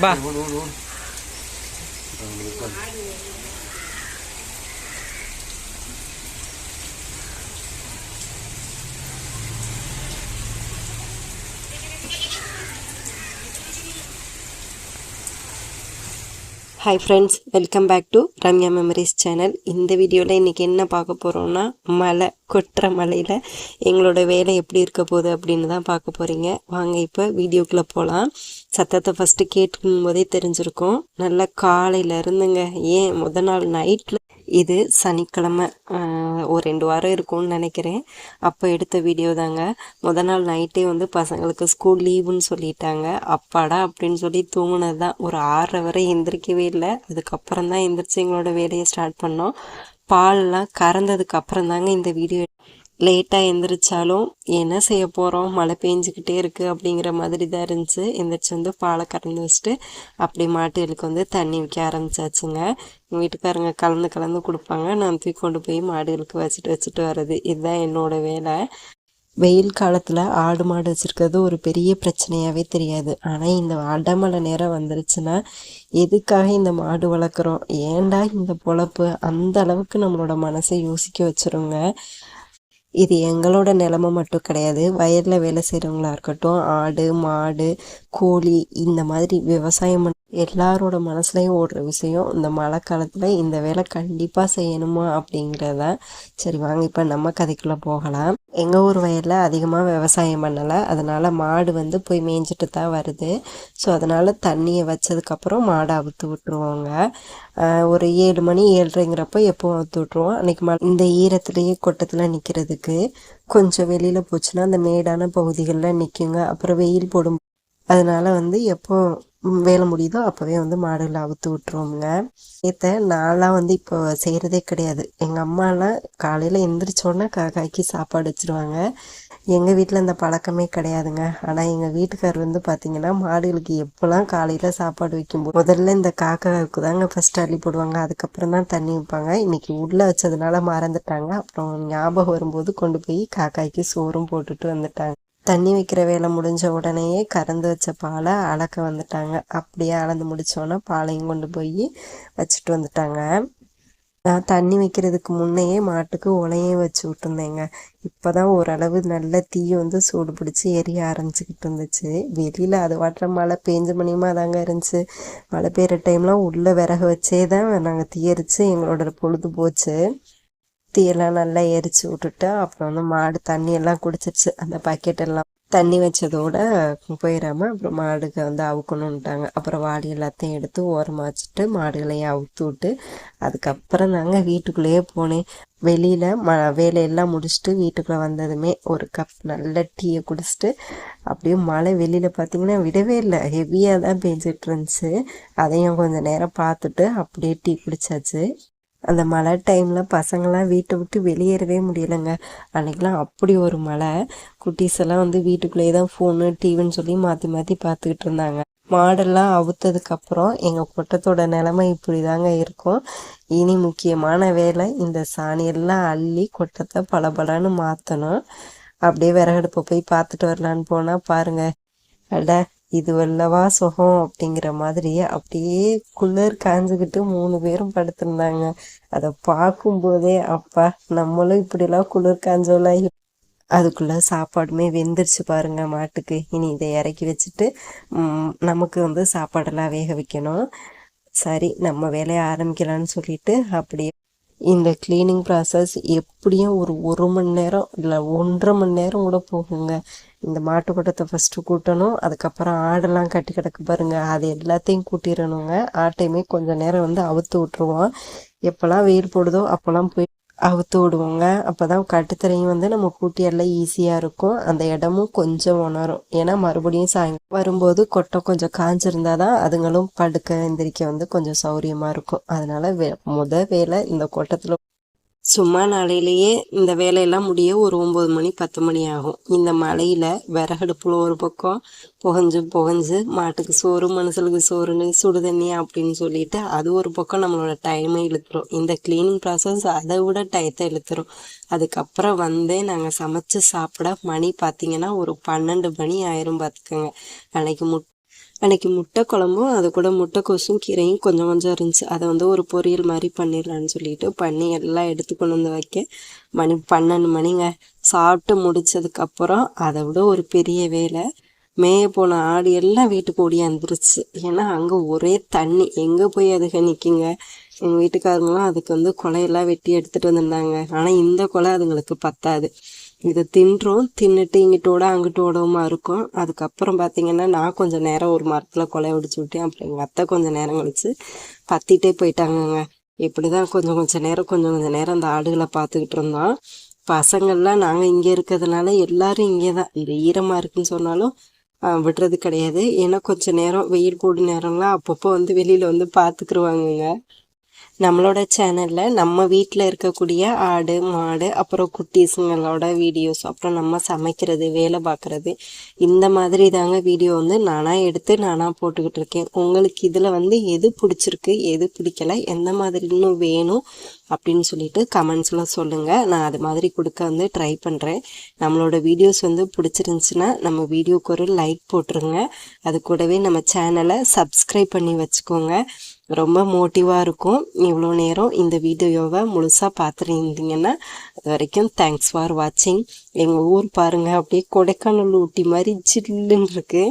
ba. Hi friends welcome back to Ramya memories channel இந்த வீடியோவில் இன்றைக்கி என்ன பார்க்க போகிறோம்னா மலை கொட்டுற மலையில் எங்களோட வேலை எப்படி இருக்க போகுது அப்படின்னு தான் பார்க்க போகிறீங்க வாங்க இப்போ வீடியோக்குள்ளே போகலாம் சத்தத்தை ஃபஸ்ட்டு கேட்கும் போதே தெரிஞ்சிருக்கும். நல்லா காலையில் இருந்துங்க. ஏன்? முத நாள் நைட்டில் இது சனிக்கிழமை ஒரு ரெண்டு வாரம் இருக்கும்னு நினைக்கிறேன். அப்போ எடுத்த வீடியோ தாங்க. முத நாள் நைட்டே வந்து பசங்களுக்கு ஸ்கூல் லீவுன்னு சொல்லிட்டாங்க. அப்பாடா அப்படின்னு சொல்லி தூங்கினது தான் ஒரு ஆறரை வரை எந்திரிக்கவே இல்லை. அதுக்கப்புறம் தான் எந்திரிச்சு எங்களோட வேலையை ஸ்டார்ட் பண்ணோம். பால்லாம் கறந்ததுக்கு அப்புறம் தாங்க இந்த வீடியோ லேட்டாக எந்திரிச்சாலும் என்ன செய்ய போகிறோம் மழை பெஞ்சிக்கிட்டே இருக்குது அப்படிங்கிற மாதிரி தான் இருந்துச்சு. எந்திரிச்சு வந்து பாலை கறந்து வச்சுட்டு அப்படி மாட்டுகளுக்கு வந்து தண்ணி வைக்க ஆரம்பிச்சாச்சுங்க. எங்கள் வீட்டுக்காரங்க கலந்து கலந்து கொடுப்பாங்க. நான் தூக்கி கொண்டு போய் மாடுகளுக்கு வச்சுட்டு வச்சுட்டு வர்றது. இதுதான் என்னோடய வேலை. வெயில் காலத்தில் ஆடு மாடு வச்சுருக்கிறது ஒரு பெரிய பிரச்சனையாகவே தெரியாது. ஆனால் இந்த அடமழை நேரம் வந்துருச்சுன்னா எதுக்காக இந்த மாடு வளர்க்குறோம்? ஏன்டா இந்த பொழப்பு? அந்த அளவுக்கு நம்மளோட மனசை யோசிக்க வச்சிருங்க. இது எங்களோட நிலமை மட்டும் கிடையாது. வயலில் வேலை செய்கிறவங்களா இருக்கட்டும் ஆடு மாடு கோழி இந்த மாதிரி விவசாயம் பண்ண எல்லாரோட மனசுலையும் ஓடுற விஷயம் இந்த மழை காலத்தில் இந்த வேலை கண்டிப்பாக செய்யணுமா அப்படிங்கிறத. சரி வாங்க இப்போ நம்ம கதைக்குள்ளே போகலாம். எங்கள் ஊர் வயலில் அதிகமாக விவசாயம் பண்ணலை. அதனால் மாடு வந்து போய் மேய்ஞ்சிட்டு தான் வருது. ஸோ அதனால் தண்ணியை வச்சதுக்கப்புறம் மாடை அவுத்து விட்டுருவோங்க. ஒரு ஏழு மணி ஏழ்ரைங்கிறப்போ எப்போ அவுத்து விட்ருவோம் அன்றைக்கி ம இந்த ஈரத்துலேயே கொட்டத்தில் நிற்கிறதுக்கு கொஞ்சம் வெளியில் போச்சுன்னா அந்த மேடான பகுதிகளில் நிற்குங்க அப்புறம் வெயில் போடும். அதனால் வந்து எப்போ வேலை முடியுதோ அப்போவே வந்து மாடுகளை அவுத்து விட்டுருவோங்க ஏத்த நான்லாம் வந்து இப்போ செய்கிறதே கிடையாது. எங்கள் அம்மாலாம் காலையில் எந்திரிச்சோடனே காக்காய்க்கு சாப்பாடு வச்சிருவாங்க. எங்கள் வீட்டில் இந்த பழக்கமே கிடையாதுங்க. ஆனால் எங்கள் வீட்டுக்கார் வந்து பார்த்தீங்கன்னா மாடுகளுக்கு எப்போல்லாம் காலையில் சாப்பாடு வைக்கும்போது முதல்ல இந்த காக்காவுக்கு தாங்க ஃபஸ்ட் அள்ளி போடுவாங்க. அதுக்கப்புறம் தான் தண்ணி வைப்பாங்க. இன்னைக்கு உள்ளே வச்சதுனால மறந்துட்டாங்க. அப்புறம் ஞாபகம் வரும்போது கொண்டு போய் காக்காய்க்கு சோறும் போட்டுட்டு வந்துட்டாங்க. தண்ணி வைக்கிற வேலை முடிஞ்ச உடனேயே கறந்து வச்ச பாலை அளக்க வந்துட்டாங்க. அப்படியே அளந்து முடிச்சோன்னே பாலையும் கொண்டு போய் வச்சுட்டு வந்துட்டாங்க. நான் தண்ணி வைக்கிறதுக்கு முன்னையே மாட்டுக்கு உலையும் வச்சு விட்டுருந்தேங்க. இப்போதான் ஓரளவு நல்ல தீ வந்து சூடு பிடிச்சி எரிய ஆரம்பிச்சுக்கிட்டு இருந்துச்சு. வெளியில் அது வாட்டுற மழை பேஞ்ச மணியமாக தாங்க இருந்துச்சு. மழை பெய்கிற டைம்லாம் உள்ளே விறகு வச்சே தான் நாங்கள் தீ எங்களோட பொழுது போச்சு. தீயெல்லாம் நல்லா எரிச்சு விட்டுட்டு அப்புறம் வந்து மாடு தண்ணி எல்லாம் குடிச்சிருச்சு. அந்த பாக்கெட் எல்லாம் தண்ணி வச்சதோட போயிடாம அப்புறம் மாடுக்கு வந்து அவுக்கணுன்ட்டாங்க அப்புறம் வாடி எல்லாத்தையும் எடுத்து ஓரமாக வச்சுட்டு மாடுகளையும் அவுத்து விட்டு அதுக்கப்புறம் நாங்கள் வீட்டுக்குள்ளேயே போனேன். வெளியில் ம வேலையெல்லாம் முடிச்சுட்டு வீட்டுக்குள்ளே வந்ததுமே ஒரு கப் நல்ல டீயை குடிச்சிட்டு அப்படியே மழை வெளியில் பார்த்தீங்கன்னா விடவே இல்லை. ஹெவியாக தான் பெஞ்சிட்டு இருந்துச்சு. அதையும் கொஞ்சம் நேரம் பார்த்துட்டு அப்படியே டீ குடிச்சாச்சு. அந்த மழை டைமில் பசங்களாம் வீட்டை விட்டு வெளியேறவே முடியலைங்க. அன்றைக்கெலாம் அப்படி ஒரு மழை. குட்டீஸ் எல்லாம் வந்து வீட்டுக்குள்ளேயே தான் ஃபோனு டிவின்னு சொல்லி மாற்றி மாற்றி பார்த்துக்கிட்டு இருந்தாங்க. மாடெல்லாம் அவுத்ததுக்கப்புறம் எங்கள் கொட்டத்தோட நிலமை இப்படி தாங்க இருக்கும். இனி முக்கியமான வேலை இந்த சாணியெல்லாம் அள்ளி கொட்டத்தை பளபளன்னு மாற்றணும் அப்படியே விறகடுப்பை போய் பார்த்துட்டு வரலான்னு போனால் பாருங்க. அட இதுவல்லவா சுகம் அப்படிங்கிற மாதிரி அப்படியே குளிர் காஞ்சுக்கிட்டு மூணு பேரும் படுத்திருந்தாங்க. அதை பார்க்கும்போதே அப்பா நம்மளும் இப்படிலாம் குளிர் காஞ்சோலாம் அதுக்குள்ள சாப்பாடுமே வெந்துருச்சு பாருங்க மாட்டுக்கு. இனி இதை இறக்கி வச்சுட்டு நமக்கு வந்து சாப்பாடெல்லாம் வேக வைக்கணும். சரி நம்ம வேலையை ஆரம்பிக்கலாம்னு சொல்லிட்டு அப்படியே இந்த க்ளீனிங் ப்ராசஸ் எப்படியும் ஒரு ஒரு மணி நேரம் இல்லை ஒன்றரை மணி நேரம் கூட போகுங்க. இந்த மாட்டுக்கூட்டத்தை ஃபஸ்ட்டு கூட்டணும் அதுக்கப்புறம் ஆடெல்லாம் கட்டி கிடக்கு பாருங்கள் அது எல்லாத்தையும் கூட்டிடணுங்க ஆட்டையுமே கொஞ்சம் நேரம் வந்து அவுத்து விட்டுருவோம். எப்போல்லாம் வெயில் போடுதோ அப்போல்லாம் போய் அவுத்து விடுவோங்க. அப்போ தான் கட்டுத்தரையும் வந்து நம்ம கூட்டி எல்லாம் ஈஸியாக இருக்கும். அந்த இடமும் கொஞ்சம் உணரும். ஏன்னா மறுபடியும் சாயங்காலம் வரும்போது கொட்டை கொஞ்சம் காஞ்சிருந்தா தான் அதுங்களும் படுக்க எந்திரிக்க வந்து கொஞ்சம் சௌரியமாக இருக்கும். அதனால் வே முத வேலை இந்த கொட்டத்தில் சும்மா நாளையிலேயே இந்த வேலையெல்லாம் முடிய ஒரு ஒம்பது மணி பத்து மணி ஆகும். இந்த மழையில் விறகடுப்புல ஒரு பக்கம் புகஞ்சு புகஞ்சு மாட்டுக்கு சோறு மனுஷனுக்கு சோறுன்னு சுடு தண்ணி அப்படின்னு சொல்லிட்டு அது ஒரு பக்கம் நம்மளோட டைமை இழுத்துரும். இந்த க்ளீனிங் ப்ராசஸ் அதை விட டயத்தை இழுத்துரும். அதுக்கப்புறம் வந்து நாங்கள் சமைச்சு சாப்பிட மணி பார்த்தீங்கன்னா ஒரு பன்னெண்டு மணி ஆயிரும் பார்த்துக்கோங்க அன்னைக்கு முட் அன்றைக்கி முட்டை குழம்பும் அது கூட முட்டைக்கோசும் கீரையும் கொஞ்சம் கொஞ்சம் இருந்துச்சு. அதை வந்து ஒரு பொரியல் மாதிரி பண்ணிடலான்னு சொல்லிட்டு பண்ணி எல்லாம் எடுத்து கொண்டு வந்து வைக்க மணி பன்னெண்டு மணிங்க. சாப்பிட்டு முடிச்சதுக்கப்புறம் அதை விட ஒரு பெரிய வேலை. மேய போன ஆடு எல்லாம் வீட்டுக்கு ஓடியாந்துருச்சு ஏன்னா அங்கே ஒரே தண்ணி. எங்கே போய் அதுக நிற்குங்க எங்கள் வீட்டுக்காரங்களும் அதுக்கு வந்து கொலையெல்லாம் வெட்டி எடுத்துகிட்டு வந்திருந்தாங்க. ஆனால் இந்த கொலை அதுங்களுக்கு பத்தாது. இதை தின்றோம் தின்னுட்டு இங்கிட்டோட அங்கிட்டு ஓடவுமா இருக்கும். அதுக்கப்புறம் பார்த்தீங்கன்னா நான் கொஞ்சம் நேரம் ஒரு மரத்தில் கொலை ஒடிச்சு விட்டேன். அப்புறம் எங்கள் அத்தை கொஞ்சம் நேரம் கழிச்சு பத்திட்டே போயிட்டாங்கங்க. இப்படி தான் கொஞ்சம் கொஞ்சம் நேரம் கொஞ்சம் கொஞ்சம் நேரம் அந்த ஆடுகளை பார்த்துக்கிட்டு இருந்தோம். பசங்கள்லாம் நாங்கள் இங்கே இருக்கிறதுனால எல்லாரும் இங்கே தான் இது ஈரமாக இருக்குன்னு சொன்னாலும் விடுறது கிடையாது. ஏன்னா கொஞ்சம் நேரம் வெயில் கூடு நேரம்லாம் அப்பப்போ வந்து வெளியில் வந்து பார்த்துக்குருவாங்கங்க நம்மளோட சேனலில் நம்ம வீட்டில் இருக்கக்கூடிய ஆடு மாடு அப்புறம் குட்டீஸுங்களோட வீடியோஸ் அப்புறம் நம்ம சமைக்கிறது வேலை பார்க்குறது இந்த மாதிரி தாங்க வீடியோ வந்து நானாக எடுத்து நானாக போட்டுக்கிட்டு இருக்கேன். உங்களுக்கு இதில் வந்து எது பிடிச்சிருக்கு எது பிடிக்கல எந்த மாதிரி இன்னும் வேணும் அப்படின்னு சொல்லிட்டு கமெண்ட்ஸில் சொல்லுங்கள் நான் அது மாதிரி கொடுக்க வந்து ட்ரை பண்ணுறேன் நம்மளோட வீடியோஸ் வந்து பிடிச்சிருந்துச்சின்னா நம்ம வீடியோக்கு ஒரு லைக் போட்டுருங்க. அது கூடவே நம்ம சேனலை சப்ஸ்கிரைப் பண்ணி வச்சுக்கோங்க. ரொம்ப மோட்டிவாக இருக்கும். இவ்வளோ நேரம் இந்த வீடியோவை முழுசாக பார்த்துருந்தீங்கன்னா அது வரைக்கும் தேங்க்ஸ் ஃபார் வாட்சிங் எங்கள் ஊர் பாருங்கள் அப்படியே கொடைக்கானல் ஊட்டி மாதிரி ஜில்லுன்னு இருக்குது